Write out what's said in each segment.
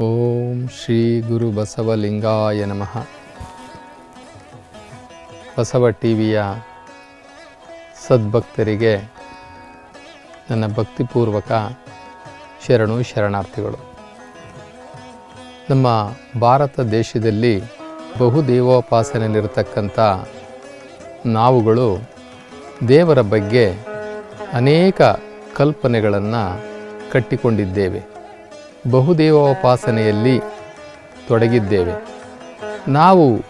ಓಂ ಶ್ರೀ ಗುರು ಬಸವಲಿಂಗಾಯ ನಮಃ. ಬಸವ ಟಿವಿಯ ಸದ್ಭಕ್ತರಿಗೆ ನನ್ನ ಭಕ್ತಿಪೂರ್ವಕ ಶರಣು ಶರಣಾರ್ಥಿಗಳು. ನಮ್ಮ ಭಾರತ ದೇಶದಲ್ಲಿ ಬಹು ಬಹುದೇವೋಪಾಸನೆಯಲ್ಲಿರತಕ್ಕಂಥ ನಾವುಗಳು ದೇವರ ಬಗ್ಗೆ ಅನೇಕ ಕಲ್ಪನೆಗಳನ್ನು ಕಟ್ಟಿಕೊಂಡಿದ್ದೇವೆ. ಬಹುದೇವೋಪಾಸನೆಯಲ್ಲಿ ತೊಡಗಿದ್ದೇವೆ. ನಾವು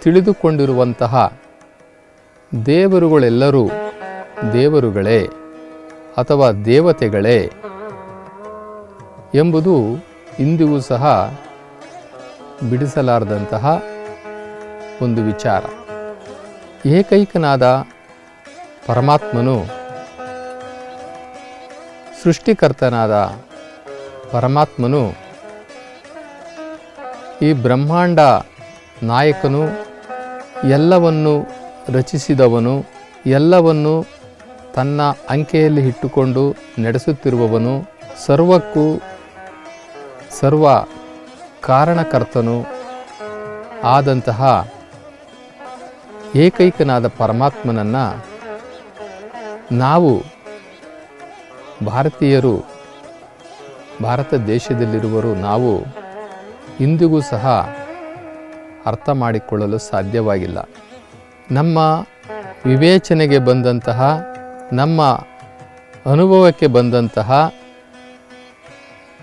ತಿಳಿದುಕೊಂಡಿರುವಂತಹ ದೇವರುಗಳೆಲ್ಲರೂ ದೇವರುಗಳೇ ಅಥವಾ ದೇವತೆಗಳೇ ಎಂಬುದು ಇಂದಿಗೂ ಸಹ ಬಿಡಿಸಲಾರದಂತಹ ಒಂದು ವಿಚಾರ. ಏಕೈಕನಾದ ಪರಮಾತ್ಮನು ಸೃಷ್ಟಿಕರ್ತನಾದ ಪರಮಾತ್ಮನು ಈ ಬ್ರಹ್ಮಾಂಡ ನಾಯಕನು ಎಲ್ಲವನ್ನು ರಚಿಸಿದವನು, ಎಲ್ಲವನ್ನು ತನ್ನ ಅಂಕೆಯಲ್ಲಿ ಇಟ್ಟುಕೊಂಡು ನಡೆಸುತ್ತಿರುವವನು, ಸರ್ವಕ್ಕೂ ಸರ್ವ ಕಾರಣಕರ್ತನು ಆದಂತಹ ಏಕೈಕನಾದ ಪರಮಾತ್ಮನನ್ನು ನಾವು ಭಾರತೀಯರು ಭಾರತ ದೇಶದಲ್ಲಿರುವರು ನಾವು ಇಂದಿಗೂ ಸಹ ಅರ್ಥ ಮಾಡಿಕೊಳ್ಳಲು ಸಾಧ್ಯವಾಗಿಲ್ಲ. ನಮ್ಮ ವಿವೇಚನೆಗೆ ಬಂದಂತಹ, ನಮ್ಮ ಅನುಭವಕ್ಕೆ ಬಂದಂತಹ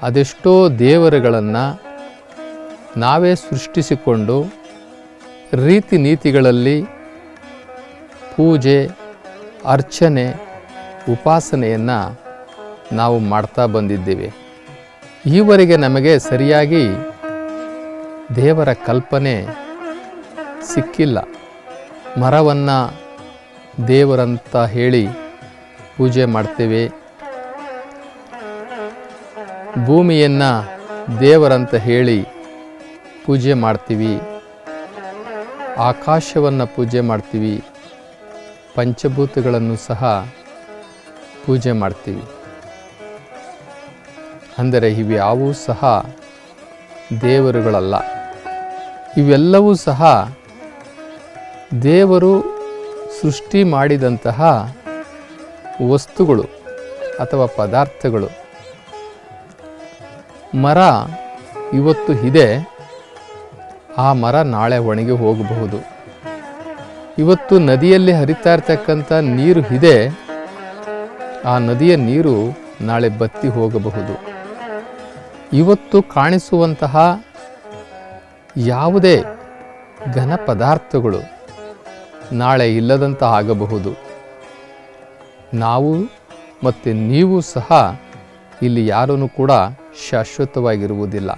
ಅದೆಷ್ಟೋ ದೇವರುಗಳನ್ನು ನಾವೇ ಸೃಷ್ಟಿಸಿಕೊಂಡು ರೀತಿ ನೀತಿಗಳಲ್ಲಿ ಪೂಜೆ, ಅರ್ಚನೆ, ಉಪಾಸನೆಯನ್ನು ನಾವು ಮಾಡ್ತಾ ಬಂದಿದ್ದೇವೆ. ಈವರೆಗೆ ನಮಗೆ ಸರಿಯಾಗಿ ದೇವರ ಕಲ್ಪನೆ ಸಿಕ್ಕಿಲ್ಲ. ಮರವನ್ನು ದೇವರಂತ ಹೇಳಿ ಪೂಜೆ ಮಾಡ್ತೇವೆ. ಭೂಮಿಯನ್ನು ದೇವರಂತ ಹೇಳಿ ಪೂಜೆ ಮಾಡ್ತೀವಿ. ಆಕಾಶವನ್ನು ಪೂಜೆ ಮಾಡ್ತೀವಿ. ಪಂಚಭೂತಗಳನ್ನು ಸಹ ಪೂಜೆ ಮಾಡ್ತೀವಿ. ಅಂದರೆ ಇವ್ಯಾವೂ ಸಹ ದೇವರುಗಳಲ್ಲ. ಇವೆಲ್ಲವೂ ಸಹ ದೇವರು ಸೃಷ್ಟಿ ಮಾಡಿದಂತಹ ವಸ್ತುಗಳು ಅಥವಾ ಪದಾರ್ಥಗಳು. ಮರ ಇವತ್ತು ಇದೆ. ಆ ಮರ ನಾಳೆ ಒಣಗಿ ಹೋಗಬಹುದು. ಇವತ್ತು ನದಿಯಲ್ಲಿ ಹರಿತಾ ಇರ್ತಕ್ಕಂಥ ನೀರು ಇದೆ. ಆ ನದಿಯ ನೀರು ನಾಳೆ ಬತ್ತಿ ಹೋಗಬಹುದು. ಇವತ್ತು ಕಾಣಿಸುವಂತಹ ಯಾವುದೇ ಘನ ಪದಾರ್ಥಗಳು ನಾಳೆ ಇಲ್ಲದಂತ ಆಗಬಹುದು. ನಾವು ಮತ್ತು ನೀವು ಸಹ ಇಲ್ಲಿ ಯಾರೂ ಕೂಡ ಶಾಶ್ವತವಾಗಿರುವುದಿಲ್ಲ.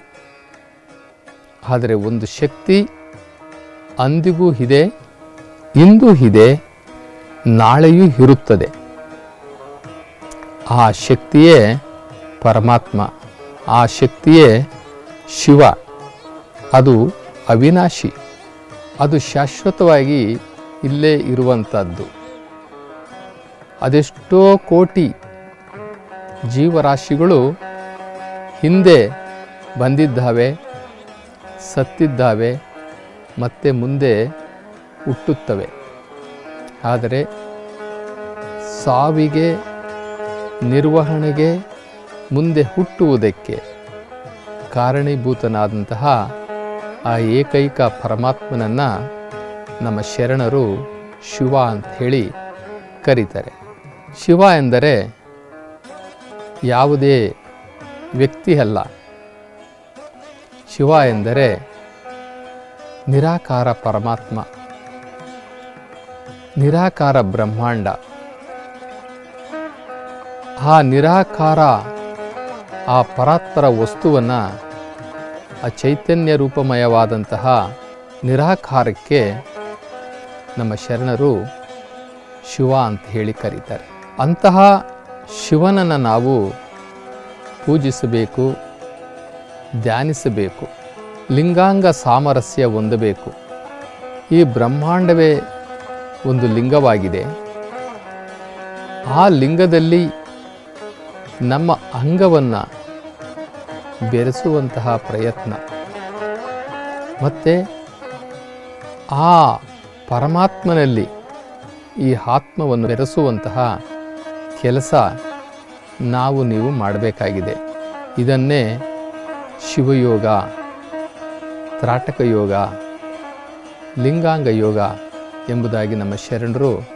ಆದರೆ ಒಂದು ಶಕ್ತಿ ಅಂದಿಗೂ ಇದೆ, ಇಂದು ಇದೆ, ನಾಳೆಯೂ ಇರುತ್ತದೆ. ಆ ಶಕ್ತಿಯೇ ಪರಮಾತ್ಮ. ಆ ಶಕ್ತಿಯೇ ಶಿವ. ಅದು ಅವಿನಾಶಿ. ಅದು ಶಾಶ್ವತವಾಗಿ ಇಲ್ಲೇ ಇರುವಂಥದ್ದು ಅದೆಷ್ಟೋ ಕೋಟಿ ಜೀವರಾಶಿಗಳು ಹಿಂದೆ ಬಂದಿದ್ದಾವೆ, ಸತ್ತಿದ್ದಾವೆ, ಮತ್ತೆ ಮುಂದೆ ಹುಟ್ಟುತ್ತವೆ. ಆದರೆ ಸಾವಿಗೆ, ನಿರ್ವಹಣೆಗೆ ಮುಂದೆ ಹುಟ್ಟುವುದಕ್ಕೆ ಕಾರಣೀಭೂತನಾದಂತಹ ಆ ಏಕೈಕ ಪರಮಾತ್ಮನನ್ನು ನಮ್ಮ ಶರಣರು ಶಿವ ಅಂತ ಹೇಳಿ ಕರೀತಾರೆ. ಶಿವ ಎಂದರೆ ಯಾವುದೇ ವ್ಯಕ್ತಿ ಅಲ್ಲ. ಶಿವ ಎಂದರೆ ನಿರಾಕಾರ ಪರಮಾತ್ಮ. ನಿರಾಕಾರ ಬ್ರಹ್ಮಾಂಡ. ಆ ನಿರಾಕಾರ ಆ ಪರಾತ್ಪರ ವಸ್ತುವನ್ನು ಆ ಚೈತನ್ಯ ರೂಪಮಯವಾದಂತಹ ನಿರಾಕಾರಕ್ಕೆ ನಮ್ಮ ಶರಣರು ಶಿವ ಅಂತ ಹೇಳಿ ಕರೀತಾರೆ. ಅಂತಹ ಶಿವನನ್ನು ನಾವು ಪೂಜಿಸಬೇಕು, ಧ್ಯಾನಿಸಬೇಕು, ಲಿಂಗಾಂಗ ಸಾಮರಸ್ಯ ಹೊಂದಬೇಕು. ಈ ಬ್ರಹ್ಮಾಂಡವೇ ಒಂದು ಲಿಂಗವಾಗಿದೆ. ಆ ಲಿಂಗದಲ್ಲಿ ನಮ್ಮ ಅಂಗವನ್ನು ಬೆರೆಸುವಂತಹ ಪ್ರಯತ್ನ. ಮತ್ತು ಆ ಪರಮಾತ್ಮನಲ್ಲಿ ಈ ಆತ್ಮವನ್ನು ಬೆರೆಸುವಂತಹ ಕೆಲಸ ನಾವು ನೀವು ಮಾಡಬೇಕಾಗಿದೆ. ಇದನ್ನೇ ಶಿವಯೋಗ ತ್ರಾಟಕ ಯೋಗ ಲಿಂಗಾಂಗ ಯೋಗ ಎಂಬುದಾಗಿ ನಮ್ಮ ಶರಣರು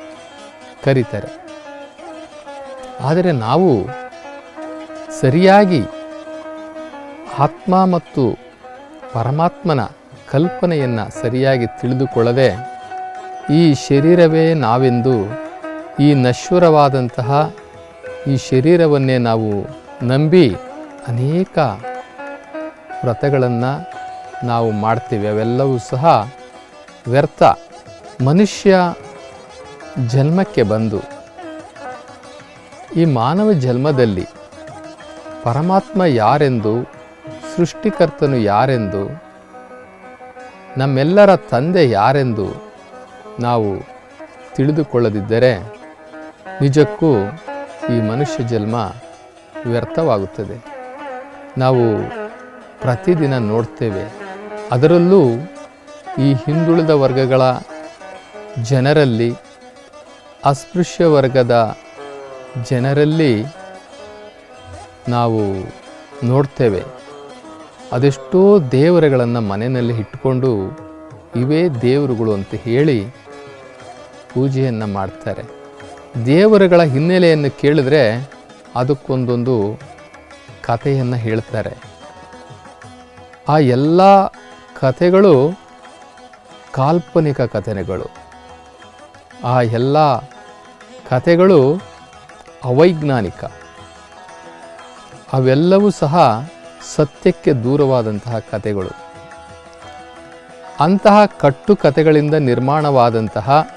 ಕರೀತಾರೆ. ಆದರೆ ನಾವು ಸರಿಯಾಗಿ ಆತ್ಮ ಮತ್ತು ಪರಮಾತ್ಮನ ಕಲ್ಪನೆಯನ್ನು ಸರಿಯಾಗಿ ತಿಳಿದುಕೊಳ್ಳದೆ ಈ ಶರೀರವೇ ನಾವೆಂದು, ಈ ನಶ್ವರವಾದಂತಹ ಈ ಶರೀರವನ್ನೇ ನಾವು ನಂಬಿ ಅನೇಕ ವ್ರತಗಳನ್ನು ನಾವು ಮಾಡ್ತೀವಿ. ಅವೆಲ್ಲವೂ ಸಹ ವ್ಯರ್ಥ. ಮನುಷ್ಯ ಜನ್ಮಕ್ಕೆ ಬಂದು, ಈ ಮಾನವ ಜನ್ಮದಲ್ಲಿ ಪರಮಾತ್ಮ ಯಾರೆಂದು ಸೃಷ್ಟಿಕರ್ತನು ಯಾರೆಂದು, ನಮ್ಮೆಲ್ಲರ ತಂದೆ ಯಾರೆಂದು ನಾವು ತಿಳಿದುಕೊಳ್ಳದಿದ್ದರೆ ನಿಜಕ್ಕೂ ಈ ಮನುಷ್ಯ ಜನ್ಮ ವ್ಯರ್ಥವಾಗುತ್ತದೆ. ನಾವು ಪ್ರತಿದಿನ ನೋಡ್ತೇವೆ. ಅದರಲ್ಲೂ ಈ ಹಿಂದುಳಿದ ವರ್ಗಗಳ ಜನರಲ್ಲಿ, ಅಸ್ಪೃಶ್ಯ ವರ್ಗದ ಜನರಲ್ಲಿ ನಾವು ನೋಡ್ತೇವೆ. ಅದೆಷ್ಟೋ ದೇವರುಗಳನ್ನು ಮನೆಯಲ್ಲಿ ಇಟ್ಟುಕೊಂಡು ಇವೇ ದೇವರುಗಳು ಅಂತ ಹೇಳಿ ಪೂಜೆಯನ್ನು ಮಾಡ್ತಾರೆ. ದೇವರುಗಳ ಹಿನ್ನೆಲೆಯನ್ನು ಕೇಳಿದ್ರೆ ಅದಕ್ಕೊಂದೊಂದು ಕಥೆಯನ್ನು ಹೇಳ್ತಾರೆ. ಆ ಎಲ್ಲ ಕಥೆಗಳು ಕಾಲ್ಪನಿಕ ಕಥೆಗಳು. ಆ ಎಲ್ಲ ಕಥೆಗಳು ಅವೈಜ್ಞಾನಿಕ. ಅವೆಲ್ಲವೂ ಸಹ ಸತ್ಯಕ್ಕೆ ದೂರವಾದಂತಹ ಕಥೆಗಳು. ಅಂತಹ ಕಟ್ಟು ಕಥೆಗಳಿಂದ ನಿರ್ಮಾಣವಾದಂತಹ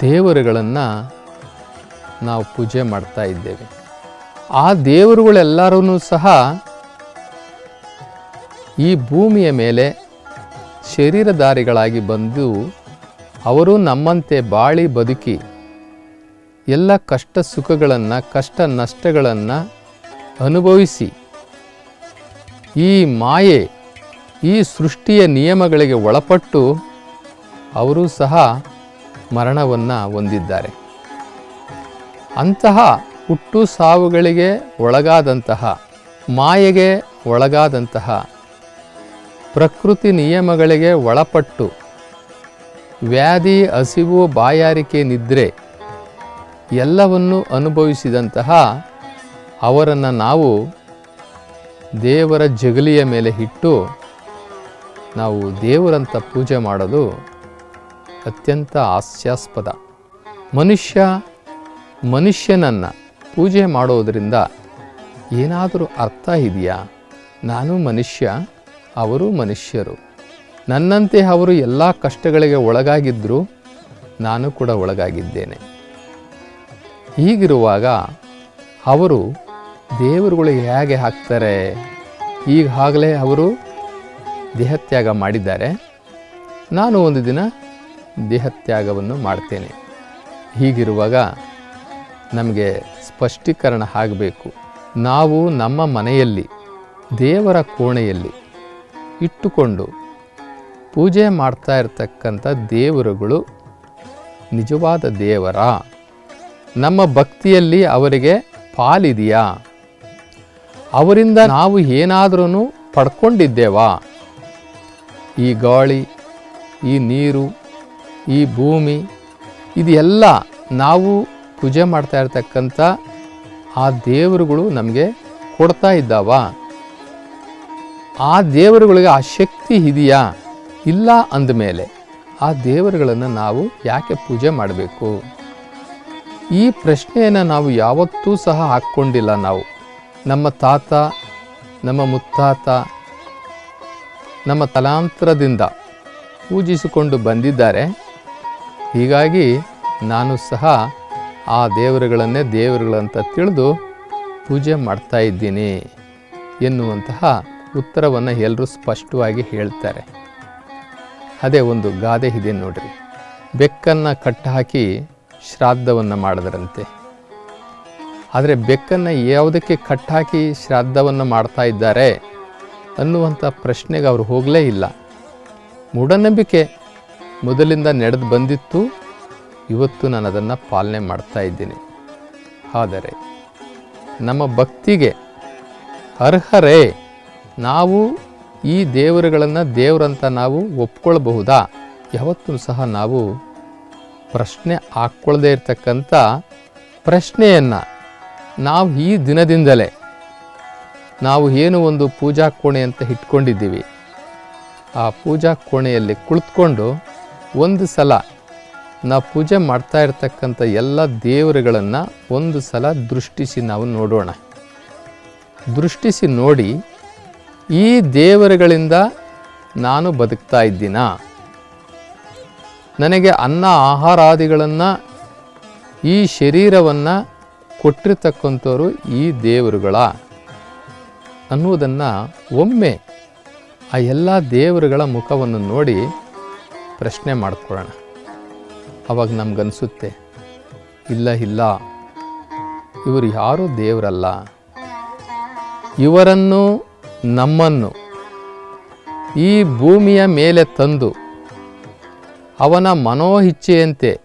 ದೇವರುಗಳನ್ನು ನಾವು ಪೂಜೆ ಮಾಡ್ತಾ ಇದ್ದೇವೆ. ಆ ದೇವರುಗಳೆಲ್ಲರೂ ಸಹ ಈ ಭೂಮಿಯ ಮೇಲೆ ಶರೀರಧಾರಿಗಳಾಗಿ ಬಂದು ಅವರು ನಮ್ಮಂತೆ ಬಾಳಿ ಬದುಕಿ ಎಲ್ಲ ಕಷ್ಟ ಸುಖಗಳನ್ನು, ಕಷ್ಟ ನಷ್ಟಗಳನ್ನು ಅನುಭವಿಸಿ ಈ ಮಾಯೆ ಈ ಸೃಷ್ಟಿಯ ನಿಯಮಗಳಿಗೆ ಒಳಪಟ್ಟು ಅವರೂ ಸಹ ಮರಣವನ್ನು ಹೊಂದಿದ್ದಾರೆ. ಅಂತಹ ಹುಟ್ಟು ಸಾವುಗಳಿಗೆ ಒಳಗಾದಂತಹ, ಮಾಯೆಗೆ ಒಳಗಾದಂತಹ, ಪ್ರಕೃತಿ ನಿಯಮಗಳಿಗೆ ಒಳಪಟ್ಟು, ವ್ಯಾಧಿ, ಹಸಿವು, ಬಾಯಾರಿಕೆ, ನಿದ್ರೆ ಎಲ್ಲವನ್ನು ಅನುಭವಿಸಿದಂತಹ ಅವರನ್ನು ನಾವು ದೇವರ ಜಗಲಿಯ ಮೇಲೆ ಇಟ್ಟು ನಾವು ದೇವರಂತ ಪೂಜೆ ಮಾಡೋದು ಅತ್ಯಂತ ಹಾಸ್ಯಾಸ್ಪದ. ಮನುಷ್ಯ ಮನುಷ್ಯನನ್ನು ಪೂಜೆ ಮಾಡೋದರಿಂದ ಏನಾದರೂ ಅರ್ಥ ಇದೆಯಾ? ನಾನು ಮನುಷ್ಯ, ಅವರು ಮನುಷ್ಯರು. ನನ್ನಂತೆ ಅವರು ಎಲ್ಲ ಕಷ್ಟಗಳಿಗೆ ಒಳಗಾಗಿದ್ದರೂ ನಾನು ಕೂಡ ಒಳಗಾಗಿದ್ದೇನೆ. ಹೀಗಿರುವಾಗ ಅವರು ದೇವರುಗಳಿಗೆ ಹೇಗೆ ಹಾಕ್ತಾರೆ? ಈಗಾಗಲೇ ಅವರು ದೇಹತ್ಯಾಗ ಮಾಡಿದ್ದಾರೆ. ನಾನು ಒಂದು ದಿನ ದೇಹತ್ಯಾಗವನ್ನು ಮಾಡ್ತೇನೆ. ಹೀಗಿರುವಾಗ ನಮಗೆ ಸ್ಪಷ್ಟೀಕರಣ ಆಗಬೇಕು. ನಾವು ನಮ್ಮ ಮನೆಯಲ್ಲಿ, ದೇವರ ಕೋಣೆಯಲ್ಲಿ ಇಟ್ಟುಕೊಂಡು ಪೂಜೆ ಮಾಡ್ತಾ ಇರತಕ್ಕಂಥ ದೇವರುಗಳು ನಿಜವಾದ ದೇವರ? ನಮ್ಮ ಭಕ್ತಿಯಲ್ಲಿ ಅವರಿಗೆ ಪಾಲಿದೆಯಾ? ಅವರಿಂದ ನಾವು ಏನಾದರೂ ಪಡ್ಕೊಂಡಿದ್ದೇವಾ? ಈ ಗಾಳಿ, ಈ ನೀರು, ಈ ಭೂಮಿ, ಇದೆಲ್ಲ ನಾವು ಪೂಜೆ ಮಾಡ್ತಾ ಇರ್ತಕ್ಕಂಥ ಆ ದೇವರುಗಳು ನಮಗೆ ಕೊಡ್ತಾ ಇದ್ದಾವ? ಆ ದೇವರುಗಳಿಗೆ ಆ ಶಕ್ತಿ ಇದೆಯಾ? ಇಲ್ಲ ಅಂದಮೇಲೆ ಆ ದೇವರುಗಳನ್ನು ನಾವು ಯಾಕೆ ಪೂಜೆ ಮಾಡಬೇಕು? ಈ ಪ್ರಶ್ನೆಯನ್ನು ನಾವು ಯಾವತ್ತೂ ಸಹ ಹಾಕ್ಕೊಂಡಿಲ್ಲ ನಾವು. ನಮ್ಮ ತಾತ, ನಮ್ಮ ಮುತ್ತಾತ, ನಮ್ಮ ತಲಾಂತರದಿಂದ ಪೂಜಿಸಿಕೊಂಡು ಬಂದಿದ್ದಾರೆ. ಹೀಗಾಗಿ ನಾನು ಸಹ ಆ ದೇವರುಗಳನ್ನೇ ದೇವರುಗಳಂತ ತಿಳಿದು ಪೂಜೆ ಮಾಡ್ತಾ ಇದ್ದೀನಿ ಎನ್ನುವಂತಹ ಉತ್ತರವನ್ನು ಎಲ್ಲರೂ ಸ್ಪಷ್ಟವಾಗಿ ಹೇಳ್ತಾರೆ. ಅದೇ ಒಂದು ಗಾದೆ ಇದೆ ನೋಡಿರಿ. ಬೆಕ್ಕನ್ನು ಕಟ್ಟಾಕಿ ಶ್ರಾದ್ದವನ್ನು ಮಾಡಿದ್ರಂತೆ. ಆದರೆ ಬೆಕ್ಕನ್ನು ಯಾವುದಕ್ಕೆ ಕಟ್ಟಾಕಿ ಶ್ರಾದ್ದವನ್ನು ಮಾಡ್ತಾ ಇದ್ದಾರೆ ಅನ್ನುವಂಥ ಪ್ರಶ್ನೆಗೆ ಅವರು ಹೋಗಲೇ ಇಲ್ಲ. ಮೂಢನಂಬಿಕೆ ಮೊದಲಿಂದ ನಡೆದು ಬಂದಿತ್ತು, ಇವತ್ತು ನಾನು ಅದನ್ನು ಪಾಲನೆ ಮಾಡ್ತಾ ಇದ್ದೀನಿ. ಆದರೆ ನಮ್ಮ ಭಕ್ತಿಗೆ ಅರ್ಹರೇ ನಾವು ಈ ದೇವರುಗಳನ್ನು ದೇವರಂತ ನಾವು ಒಪ್ಕೊಳ್ಬಹುದಾ? ಯಾವತ್ತೂ ಸಹ ನಾವು ಪ್ರಶ್ನೆ ಹಾಕ್ಕೊಳ್ಳದೇ ಇರತಕ್ಕಂಥ ಪ್ರಶ್ನೆಯನ್ನು ನಾವು ಈ ದಿನದಿಂದಲೇ ನಾವು ಏನು ಒಂದು ಪೂಜಾ ಕೋಣೆ ಅಂತ ಇಟ್ಕೊಂಡಿದ್ದೀವಿ. ಆ ಪೂಜಾ ಕೋಣೆಯಲ್ಲಿ ಕುಳಿತುಕೊಂಡು ಒಂದು ಸಲ ನಾವು ಪೂಜೆ ಮಾಡ್ತಾ ಇರ್ತಕ್ಕಂಥ ಎಲ್ಲ ದೇವರುಗಳನ್ನು ಒಂದು ಸಲ ದೃಷ್ಟಿಸಿ ನಾವು ನೋಡೋಣ. ದೃಷ್ಟಿಸಿ ನೋಡಿ ಈ ದೇವರುಗಳಿಂದ ನಾನು ಬದುಕ್ತಾ ಇದ್ದೀನಾ? ನನಗೆ ಅನ್ನ ಆಹಾರಾದಿಗಳನ್ನು ಈ ಶರೀರವನ್ನು ಕೊಟ್ಟಿರ್ತಕ್ಕಂಥವ್ರು ಈ ದೇವರುಗಳ ಅನ್ನುವುದನ್ನು ಒಮ್ಮೆ ಆ ಎಲ್ಲ ದೇವರುಗಳ ಮುಖವನ್ನು ನೋಡಿ ಪ್ರಶ್ನೆ ಮಾಡಿಕೊಳ್ಳೋಣ. ಅವಾಗ ನಮಗನ್ಸುತ್ತೆ, ಇಲ್ಲ ಇಲ್ಲ, ಇವರು ಯಾರೂ ದೇವರಲ್ಲ. ಇವರನ್ನು, ನಮ್ಮನ್ನು, ಈ ಭೂಮಿಯ ಮೇಲೆ ತಂದು ಅವನ ಮನೋಹಿಚ್ಛೆಯಂತೆ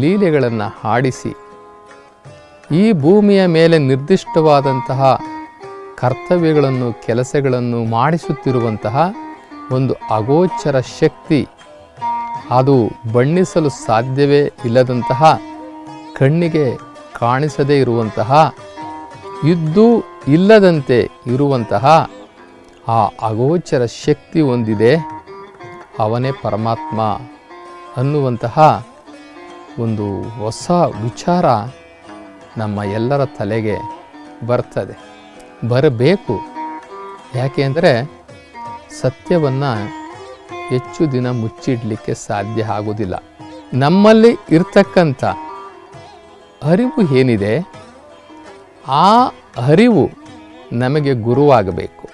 ಲೀಲೆಗಳನ್ನು ಹಾಡಿಸಿ ಈ ಭೂಮಿಯ ಮೇಲೆ ನಿರ್ದಿಷ್ಟವಾದಂತಹ ಕರ್ತವ್ಯಗಳನ್ನು, ಕೆಲಸಗಳನ್ನು ಮಾಡಿಸುತ್ತಿರುವಂತಹ ಒಂದು ಅಗೋಚರ ಶಕ್ತಿ ಅದು ಬಣ್ಣಿಸಲು ಸಾಧ್ಯವೇ ಇಲ್ಲದಂತಹ ಕಣ್ಣಿಗೆ ಕಾಣಿಸದೇ ಇರುವಂತಹ, ಇದ್ದು ಇಲ್ಲದಂತೆ ಇರುವಂತಹ ಆ ಅಗೋಚರ ಶಕ್ತಿ ಹೊಂದಿದೆ. ಅವನೇ ಪರಮಾತ್ಮ ಅನ್ನುವಂತಹ ಒಂದು ಹೊಸ ವಿಚಾರ ನಮ್ಮ ಎಲ್ಲರ ತಲೆಗೆ ಬರ್ತದೆ. ಬರಬೇಕು. ಯಾಕೆ ಅಂದರೆ ಸತ್ಯವನ್ನು ಹೆಚ್ಚು ದಿನ ಮುಚ್ಚಿಡಲಿಕ್ಕೆ ಸಾಧ್ಯ ಆಗೋದಿಲ್ಲ. ನಮ್ಮಲ್ಲಿ ಇರ್ತಕ್ಕಂಥ ಅರಿವು ಏನಿದೆ, ಆ ಅರಿವು ನಮಗೆ ಗುರುವಾಗಬೇಕು.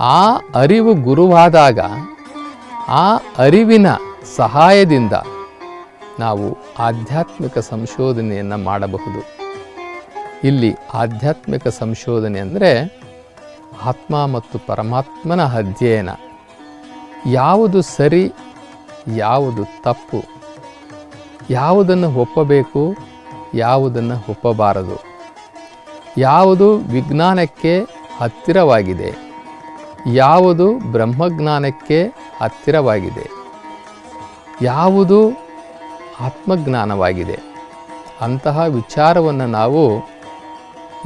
ಆ ಅರಿವು ಗುರುವಾದಾಗ ಆ ಅರಿವಿನ ಸಹಾಯದಿಂದ ನಾವು ಆಧ್ಯಾತ್ಮಿಕ ಸಂಶೋಧನೆಯನ್ನು ಮಾಡಬಹುದು. ಇಲ್ಲಿ ಆಧ್ಯಾತ್ಮಿಕ ಸಂಶೋಧನೆ ಅಂದರೆ ಆತ್ಮ ಮತ್ತು ಪರಮಾತ್ಮನ ಅಧ್ಯಯನ. ಯಾವುದು ಸರಿ, ಯಾವುದು ತಪ್ಪು, ಯಾವುದನ್ನು ಒಪ್ಪಬೇಕು, ಯಾವುದನ್ನು ಒಪ್ಪಬಾರದು. ಯಾವುದು ವಿಜ್ಞಾನಕ್ಕೆ ಹತ್ತಿರವಾಗಿದೆ, ಯಾವುದು ಬ್ರಹ್ಮಜ್ಞಾನಕ್ಕೆ ಹತ್ತಿರವಾಗಿದೆ, ಯಾವುದು ಆತ್ಮಜ್ಞಾನವಾಗಿದೆ. ಅಂತಹ ವಿಚಾರವನ್ನು ನಾವು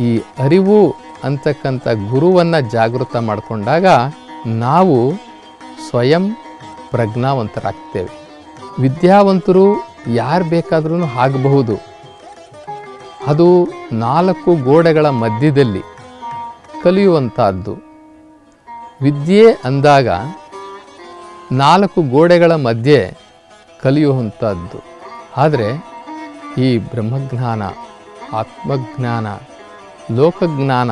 ಈ ಅರಿವು ಅಂತಕ್ಕಂಥ ಗುರುವನ್ನು ಜಾಗೃತ ಮಾಡಿಕೊಂಡಾಗ ನಾವು ಸ್ವಯಂ ಪ್ರಜ್ಞಾವಂತರಾಗ್ತೇವೆ. ವಿದ್ಯಾವಂತರು ಯಾರು ಬೇಕಾದ್ರೂ ಆಗಬಹುದು. ಅದು ನಾಲ್ಕು ಗೋಡೆಗಳ ಮಧ್ಯದಲ್ಲಿ ಕಲಿಯುವಂಥದ್ದು ವಿದ್ಯೆ ಅಂದಾಗ ನಾಲ್ಕು ಗೋಡೆಗಳ ಮಧ್ಯೆ ಕಲಿಯುವಂಥದ್ದು ಆದರೆ ಈ ಬ್ರಹ್ಮಜ್ಞಾನ, ಆತ್ಮಜ್ಞಾನ, ಲೋಕಜ್ಞಾನ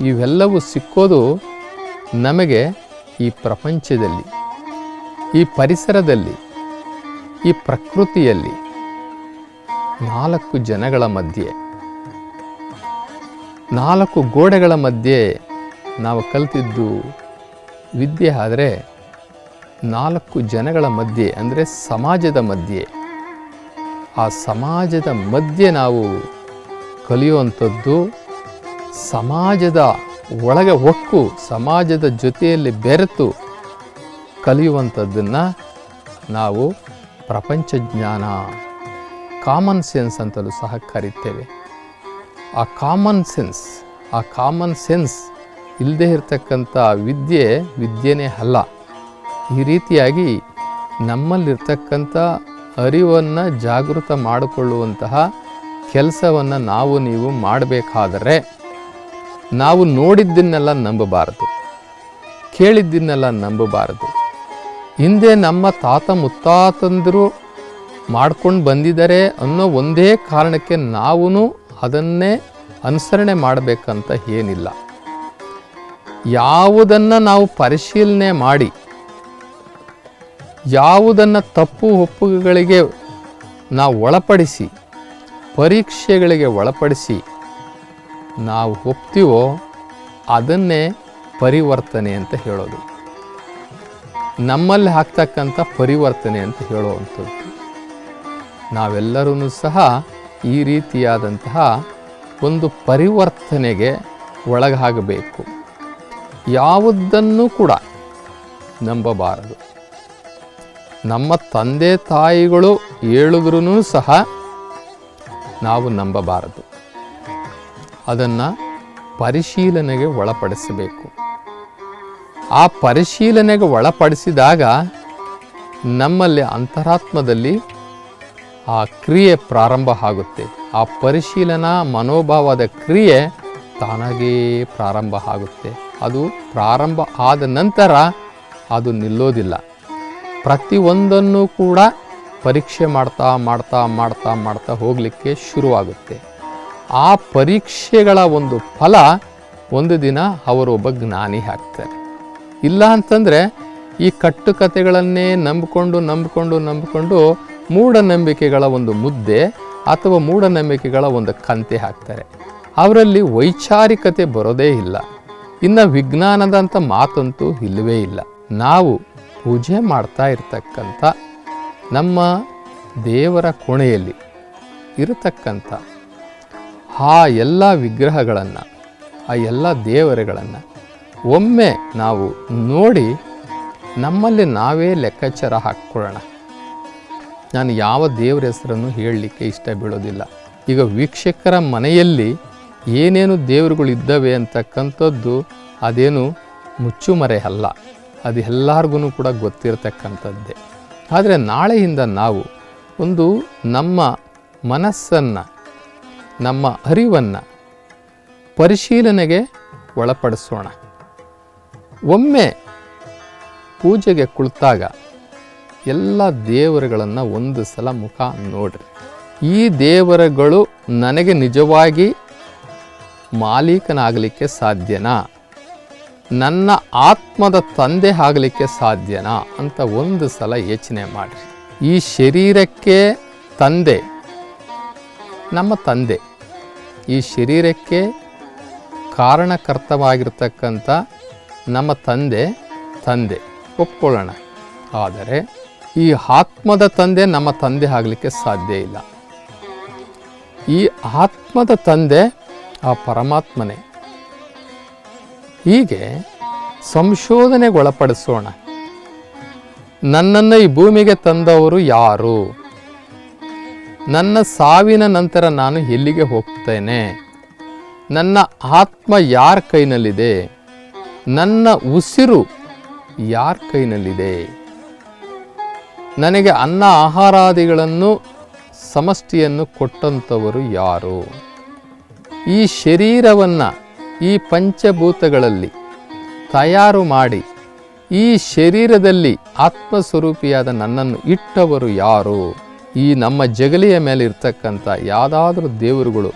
ಇವೆಲ್ಲವೂ ಸಿಕ್ಕೋದು ನಮಗೆ ಈ ಪ್ರಪಂಚದಲ್ಲಿ, ಈ ಪರಿಸರದಲ್ಲಿ, ಈ ಪ್ರಕೃತಿಯಲ್ಲಿ ನಾಲ್ಕು ಜನಗಳ ಮಧ್ಯೆ. ನಾಲ್ಕು ಗೋಡೆಗಳ ಮಧ್ಯೆ ನಾವು ಕಲಿತಿದ್ದು ವಿದ್ಯೆ, ಆದರೆ ನಾಲ್ಕು ಜನಗಳ ಮಧ್ಯೆ, ಅಂದರೆ ಸಮಾಜದ ಮಧ್ಯೆ. ಆ ಸಮಾಜದ ಮಧ್ಯೆ ನಾವು ಕಲಿಯುವಂಥದ್ದು ಸಮಾಜದ ಒಳಗೆ ಒಕ್ಕು ಸಮಾಜದ ಜೊತೆಯಲ್ಲಿ ಬೆರೆತು ಕಲಿಯುವಂಥದ್ದನ್ನು ನಾವು ಪ್ರಪಂಚ ಜ್ಞಾನ ಕಾಮನ್ ಸೆನ್ಸ್ ಅಂತಲೂ ಸಹ ಕರಿತೇವೆ. ಆ ಕಾಮನ್ ಸೆನ್ಸ್ ಆ ಕಾಮನ್ ಸೆನ್ಸ್ ಇಲ್ಲದೇ ಇರತಕ್ಕಂಥ ವಿದ್ಯೆ, ವಿದ್ಯೆನೇ ಅಲ್ಲ. ಈ ರೀತಿಯಾಗಿ ನಮ್ಮಲ್ಲಿರ್ತಕ್ಕಂಥ ಅರಿವನ್ನು ಜಾಗೃತ ಮಾಡಿಕೊಳ್ಳುವಂತಹ ಕೆಲಸವನ್ನು ನಾವು ನೀವು ಮಾಡಬೇಕಾದರೆ ನಾವು ನೋಡಿದ್ದನ್ನೆಲ್ಲ ನಂಬಬಾರದು, ಕೇಳಿದ್ದನ್ನೆಲ್ಲ ನಂಬಬಾರದು. ಹಿಂದೆ ನಮ್ಮ ತಾತ ಮುತ್ತಾತಂದರು ಮಾಡ್ಕೊಂಡು ಬಂದಿದ್ದಾರೆ ಅನ್ನೋ ಒಂದೇ ಕಾರಣಕ್ಕೆ ನಾವು ಅದನ್ನೇ ಅನುಸರಣೆ ಮಾಡಬೇಕಂತ ಏನಿಲ್ಲ. ಯಾವುದನ್ನು ನಾವು ಪರಿಶೀಲನೆ ಮಾಡಿ ಯಾವುದನ್ನು ತಪ್ಪು ಒಪ್ಪುಗಳಿಗೆ ನಾವು ಒಳಪಡಿಸಿ, ಪರೀಕ್ಷೆಗಳಿಗೆ ಒಳಪಡಿಸಿ ನಾವು ಒಪ್ತೀವೋ ಅದನ್ನೇ ಪರಿವರ್ತನೆ ಅಂತ ಹೇಳೋದು. ನಮ್ಮಲ್ಲಿ ಆಗ್ತಕ್ಕಂಥ ಪರಿವರ್ತನೆ ಅಂತ ಹೇಳುವಂಥದ್ದು. ನಾವೆಲ್ಲರೂ ಸಹ ಈ ರೀತಿಯಾದಂತಹ ಒಂದು ಪರಿವರ್ತನೆಗೆ ಒಳಗಾಗಬೇಕು. ಯಾವುದನ್ನು ಕೂಡ ನಂಬಬಾರದು. ನಮ್ಮ ತಂದೆ ತಾಯಿಗಳು ಹೇಳಿದ್ರೂ ಸಹ ನಾವು ನಂಬಬಾರದು. ಅದನ್ನು ಪರಿಶೀಲನೆಗೆ ಒಳಪಡಿಸಬೇಕು. ಆ ಪರಿಶೀಲನೆಗೆ ಒಳಪಡಿಸಿದಾಗ ನಮ್ಮಲ್ಲಿ ಅಂತರಾತ್ಮದಲ್ಲಿ ಆ ಕ್ರಿಯೆ ಪ್ರಾರಂಭ ಆಗುತ್ತೆ. ಆ ಪರಿಶೀಲನಾ ಮನೋಭಾವದ ಕ್ರಿಯೆ ತಾನಾಗೇ ಪ್ರಾರಂಭ ಆಗುತ್ತೆ. ಅದು ಪ್ರಾರಂಭ ಆದ ನಂತರ ಅದು ನಿಲ್ಲೋದಿಲ್ಲ. ಪ್ರತಿಯೊಂದನ್ನು ಕೂಡ ಪರೀಕ್ಷೆ ಮಾಡ್ತಾ ಮಾಡ್ತಾ ಮಾಡ್ತಾ ಮಾಡ್ತಾ ಹೋಗಲಿಕ್ಕೆ ಶುರುವಾಗುತ್ತೆ. ಆ ಪರೀಕ್ಷೆಗಳ ಒಂದು ಫಲ ಒಂದು ದಿನ ಅವರು ಒಬ್ಬ ಜ್ಞಾನಿ ಹಾಕ್ತಾರೆ ಇಲ್ಲ ಅಂತಂದರೆ ಈ ಕಟ್ಟುಕತೆಗಳನ್ನೇ ನಂಬಿಕೊಂಡು ನಂಬಿಕೊಂಡು ನಂಬಿಕೊಂಡು ಮೂಢನಂಬಿಕೆಗಳ ಒಂದು ಮುದ್ದೆ ಅಥವಾ ಮೂಢನಂಬಿಕೆಗಳ ಒಂದು ಕಂತೆ ಹಾಕ್ತಾರೆ. ಅವರಲ್ಲಿ ವೈಚಾರಿಕತೆ ಬರೋದೇ ಇಲ್ಲ. ಇನ್ನು ವಿಜ್ಞಾನದಂಥ ಮಾತಂತೂ ಇಲ್ಲವೇ ಇಲ್ಲ. ನಾವು ಪೂಜೆ ಮಾಡ್ತಾ ಇರ್ತಕ್ಕಂಥ ನಮ್ಮ ದೇವರ ಕೋಣೆಯಲ್ಲಿ ಇರತಕ್ಕಂಥ ಆ ಎಲ್ಲ ವಿಗ್ರಹಗಳನ್ನು, ಆ ಎಲ್ಲ ದೇವರುಗಳನ್ನು ಒಮ್ಮೆ ನಾವು ನೋಡಿ ನಮ್ಮಲ್ಲಿ ನಾವೇ ಲೆಕ್ಕಾಚಾರ ಹಾಕ್ಕೊಳ್ಳೋಣ. ನಾನು ಯಾವ ದೇವರ ಹೆಸರನ್ನು ಹೇಳಲಿಕ್ಕೆ ಇಷ್ಟ ಬೀಳೋದಿಲ್ಲ. ಈಗ ವೀಕ್ಷಕರ ಮನೆಯಲ್ಲಿ ಏನೇನು ದೇವರುಗಳಿದ್ದಾವೆ ಅಂತಕ್ಕಂಥದ್ದು ಅದೇನು ಮುಚ್ಚುಮರೆ ಅಲ್ಲ. ಅದು ಎಲ್ಲರಿಗೂ ಕೂಡ ಗೊತ್ತಿರತಕ್ಕಂಥದ್ದೇ. ಆದರೆ ನಾಳೆಯಿಂದ ನಾವು ಒಂದು ನಮ್ಮ ಮನಸ್ಸನ್ನು, ನಮ್ಮ ಅರಿವನ್ನು ಪರಿಶೀಲನೆಗೆ ಒಳಪಡಿಸೋಣ. ಒಮ್ಮೆ ಪೂಜೆಗೆ ಕುಳಿತಾಗ ಎಲ್ಲ ದೇವರುಗಳನ್ನು ಒಂದು ಸಲ ಮುಖ ನೋಡ್ರಿ. ಈ ದೇವರುಗಳು ನನಗೆ ನಿಜವಾಗಿ ಮಾಲೀಕನಾಗಲಿಕ್ಕೆ ಸಾಧ್ಯನಾ? ನನ್ನ ಆತ್ಮದ ತಂದೆ ಆಗಲಿಕ್ಕೆ ಸಾಧ್ಯನಾ ಅಂತ ಒಂದು ಸಲ ಯೋಚನೆ ಮಾಡಿರಿ. ಈ ಶರೀರಕ್ಕೆ ತಂದೆ, ನಮ್ಮ ತಂದೆ, ಈ ಶರೀರಕ್ಕೆ ಕಾರಣಕರ್ತವಾಗಿರ್ತಕ್ಕಂಥ ನಮ್ಮ ತಂದೆ ತಂದೆ, ಒಪ್ಕೊಳ್ಳೋಣ. ಆದರೆ ಈ ಆತ್ಮದ ತಂದೆ ನಮ್ಮ ತಂದೆ ಆಗಲಿಕ್ಕೆ ಸಾಧ್ಯ ಇಲ್ಲ. ಈ ಆತ್ಮದ ತಂದೆ ಆ ಪರಮಾತ್ಮನೇ. ಹೀಗೆ ಸಂಶೋಧನೆಗೊಳಪಡಿಸೋಣ. ನನ್ನನ್ನು ಈ ಭೂಮಿಗೆ ತಂದವರು ಯಾರು? ನನ್ನ ಸಾವಿನ ನಂತರ ನಾನು ಎಲ್ಲಿಗೆ ಹೋಗ್ತೇನೆ? ನನ್ನ ಆತ್ಮ ಯಾರ ಕೈನಲ್ಲಿದೆ? ನನ್ನ ಉಸಿರು ಯಾರ ಕೈನಲ್ಲಿದೆ? ನನಗೆ ಅನ್ನ ಆಹಾರಾದಿಗಳನ್ನು, ಸಮಷ್ಟಿಯನ್ನು ಕೊಟ್ಟಂಥವರು ಯಾರು? ಈ ಶರೀರವನ್ನು ಈ ಪಂಚಭೂತಗಳಲ್ಲಿ ತಯಾರು ಮಾಡಿ ಈ ಶರೀರದಲ್ಲಿ ಆತ್ಮಸ್ವರೂಪಿಯಾದ ನನ್ನನ್ನು ಇಟ್ಟವರು ಯಾರು? ಈ ನಮ್ಮ ಜಗಲಿಯ ಮೇಲೆ ಇರ್ತಕ್ಕಂಥ ಯಾವುದಾದ್ರೂ ದೇವರುಗಳು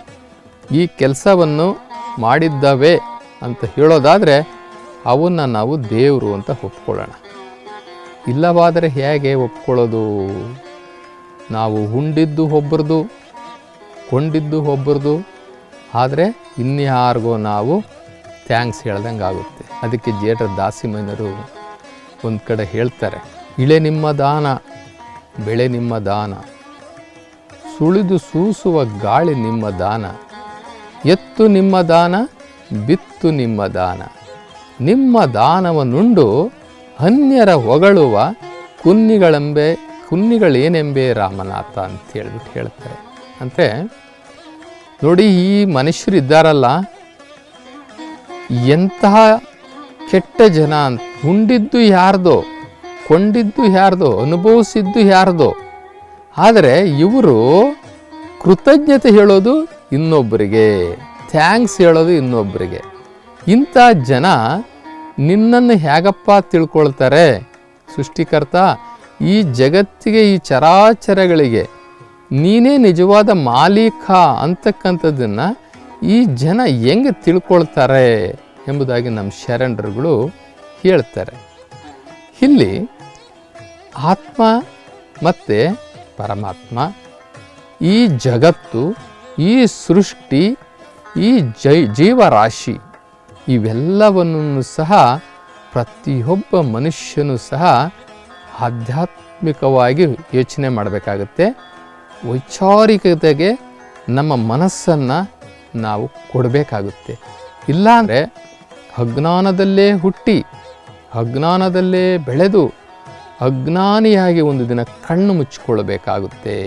ಈ ಕೆಲಸವನ್ನು ಮಾಡಿದ್ದವೆ ಅಂತ ಹೇಳೋದಾದರೆ ಅವನ್ನ ನಾವು ದೇವರು ಅಂತ ಒಪ್ಕೊಳ್ಳೋಣ. ಇಲ್ಲವಾದರೆ ಹೇಗೆ ಒಪ್ಕೊಳ್ಳೋದು? ನಾವು ಉಂಡಿದ್ದು ಒಬ್ಬರದು ಕೊಂಡಿದ್ದು ಒಬ್ಬರದು ಆದರೆ ಇನ್ಯಾರಿಗೋ ನಾವು ಥ್ಯಾಂಕ್ಸ್ ಹೇಳ್ದಂಗೆ ಆಗುತ್ತೆ. ಅದಕ್ಕೆ ಜೇಠರ ದಾಸಿಮಯ್ಯನರು ಒಂದು ಕಡೆ ಹೇಳ್ತಾರೆ, ಇಳೆ ನಿಮ್ಮ ದಾನ, ಬೆಳೆ ನಿಮ್ಮ ದಾನ, ಸುಳಿದು ಸೂಸುವ ಗಾಳಿ ನಿಮ್ಮ ದಾನ, ಎತ್ತು ನಿಮ್ಮ ದಾನ, ಬಿತ್ತು ನಿಮ್ಮ ದಾನ, ನಿಮ್ಮ ದಾನವನ್ನುಂಡು ಅನ್ಯರ ಹೊಗಳುವ ಕುನ್ನಿಗಳೆಂಬೆ, ಕುನ್ನಿಗಳೇನೆಂಬೆ ರಾಮನಾಥ ಅಂತ ಹೇಳ್ಬಿಟ್ಟು ಹೇಳ್ತಾರೆ. ಅಂದರೆ ನೋಡಿ, ಈ ಮನುಷ್ಯರು ಇದ್ದಾರಲ್ಲ, ಎಂತಹ ಕೆಟ್ಟ ಜನ ಅಂತ. ಉಂಡಿದ್ದು ಯಾರ್ದೋ, ಕೊಂಡಿದ್ದು ಯಾರ್ದೋ, ಅನುಭವಿಸಿದ್ದು ಯಾರ್ದೋ. ಆದರೆ ಇವರು ಕೃತಜ್ಞತೆ ಹೇಳೋದು ಇನ್ನೊಬ್ಬರಿಗೆ, ಥ್ಯಾಂಕ್ಸ್ ಹೇಳೋದು ಇನ್ನೊಬ್ಬರಿಗೆ. ಇಂಥ ಜನ ನಿನ್ನನ್ನು ಹೇಗಪ್ಪ ತಿಳ್ಕೊಳ್ತಾರೆ? ಸೃಷ್ಟಿಕರ್ತ, ಈ ಜಗತ್ತಿಗೆ ಈ ಚರಾಚರಗಳಿಗೆ ನೀನೇ ನಿಜವಾದ ಮಾಲೀಕ ಅಂತಕ್ಕಂಥದ್ದನ್ನು ಈ ಜನ ಹೆಂಗೆ ತಿಳ್ಕೊಳ್ತಾರೆ ಎಂಬುದಾಗಿ ನಮ್ಮ ಶರಣರುಗಳು ಹೇಳ್ತಾರೆ. ಇಲ್ಲಿ ಆತ್ಮ ಮತ್ತು ಪರಮಾತ್ಮ, ಈ ಜಗತ್ತು, ಈ ಸೃಷ್ಟಿ, ಈ ಜೈ ಜೀವರಾಶಿ ಇವೆಲ್ಲವನ್ನು ಸಹ ಪ್ರತಿಯೊಬ್ಬ ಮನುಷ್ಯನೂ ಸಹ ಆಧ್ಯಾತ್ಮಿಕವಾಗಿ ಯೋಚನೆ ಮಾಡಬೇಕಾಗುತ್ತೆ. ವೈಚಾರಿಕತೆಗೆ ನಮ್ಮ ಮನಸ್ಸನ್ನು ನಾವು ಕೊಡಬೇಕಾಗುತ್ತೆ. ಇಲ್ಲಾಂದರೆ ಅಜ್ಞಾನದಲ್ಲೇ ಹುಟ್ಟಿ, ಅಜ್ಞಾನದಲ್ಲೇ ಬೆಳೆದು ಅಜ್ಞಾನಿಯಾಗಿ ಒಂದು ದಿನ ಕಣ್ಣು ಮುಚ್ಚಿಕೊಳ್ಳಬೇಕಾಗುತ್ತೆ.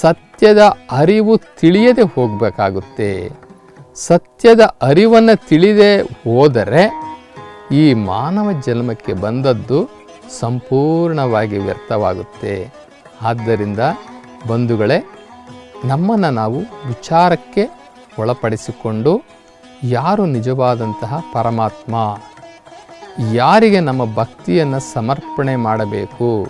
ಸತ್ಯದ ಅರಿವು ತಿಳಿಯದೆ ಹೋಗಬೇಕಾಗುತ್ತೆ. ಸತ್ಯದ ಅರಿವನ್ನು ತಿಳಿದೇ ಹೋದರೆ ಈ ಮಾನವ ಜನ್ಮಕ್ಕೆ ಬಂದದ್ದು ಸಂಪೂರ್ಣವಾಗಿ ವ್ಯರ್ಥವಾಗುತ್ತೆ. ಆದ್ದರಿಂದ ಬಂಧುಗಳೇ, ನಮ್ಮನ್ನು ನಾವು ವಿಚಾರಕ್ಕೆ ಒಳಪಡಿಸಿಕೊಂಡು ಯಾರು ನಿಜವಾದಂತಹ ಪರಮಾತ್ಮ? ಯಾರಿಗೆ ನಮ್ಮ ಭಕ್ತಿಯನ್ನು ಸಮರ್ಪಣೆ ಮಾಡಬೇಕು?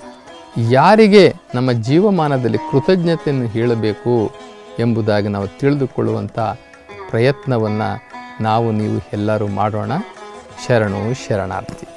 ಯಾರಿಗೆ ನಮ್ಮ ಜೀವಮಾನದಲ್ಲಿ ಕೃತಜ್ಞತೆಯನ್ನು ಹೇಳಬೇಕು ಎಂಬುದಾಗಿ ನಾವು ತಿಳಿದುಕೊಳ್ಳುವಂಥ ಪ್ರಯತ್ನವನ್ನು ನಾವು ನೀವು ಎಲ್ಲರೂ ಮಾಡೋಣ. ಶರಣು ಶರಣಾರ್ಥಿ.